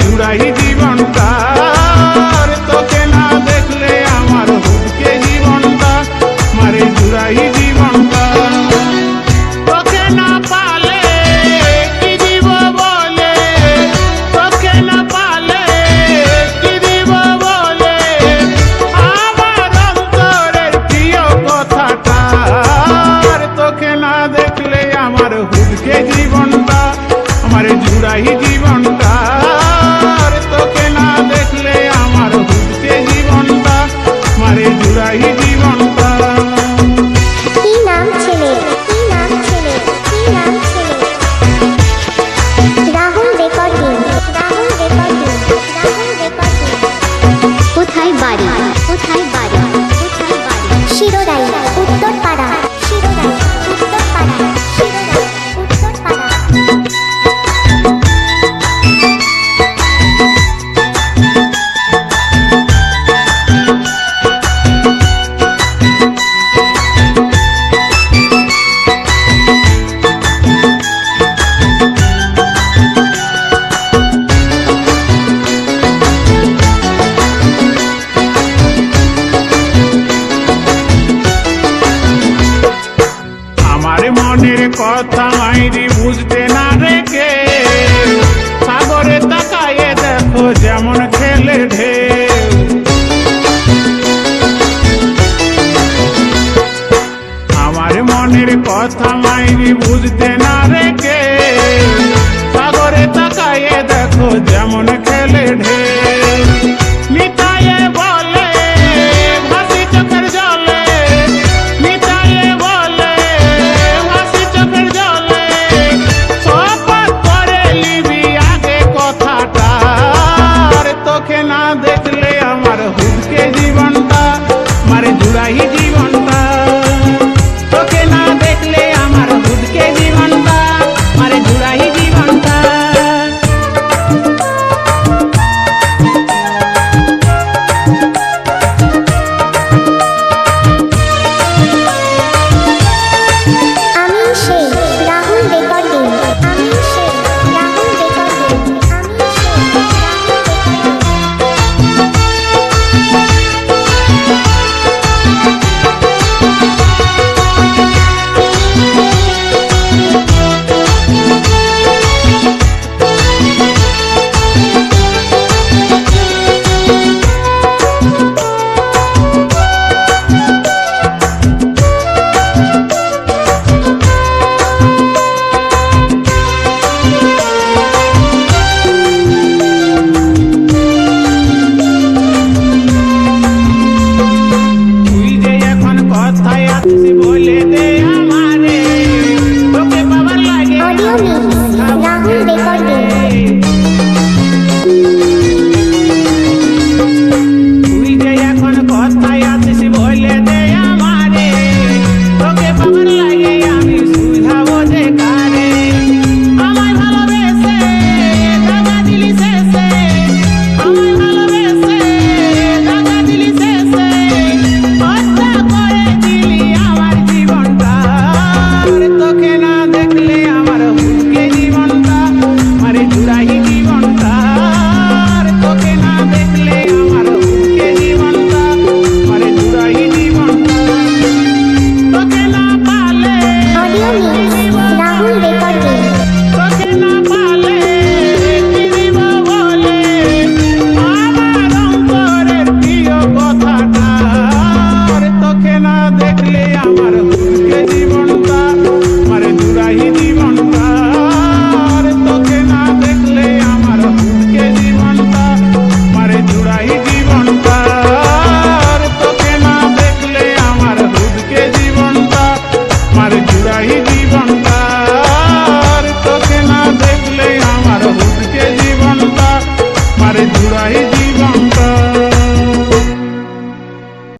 জুড়াই জীবন তার। তোকে না দেখলে আমার হুটকে জীবন তার। মারে জুড়াই জীবন তার। তোকে না পালে কি দিব বলে? তোকে না পালে কি দিব বলে? আমার অন্তরের প্রিয় কথাটা তোকে না দেখলে আমার হুটকে জীবন তার। আমার জুড়াই জীবন কোথায় বাড়ি? শিরোদাই উত্তরপাড়া। কথা মাইরি বুঝতে না রেখে সাগরে তাকায়ে দেখো যেমন খেলে ঢেউ নিতায়ে বলে ভাসি চোখের জলে নিতায়ে বলে ভাসি চোখের জলে শপথ করে নিবি আগে কথাটা আর তোকে না দেখলে আমার হুদকে জীবনটা মারে জুড়াই জীবন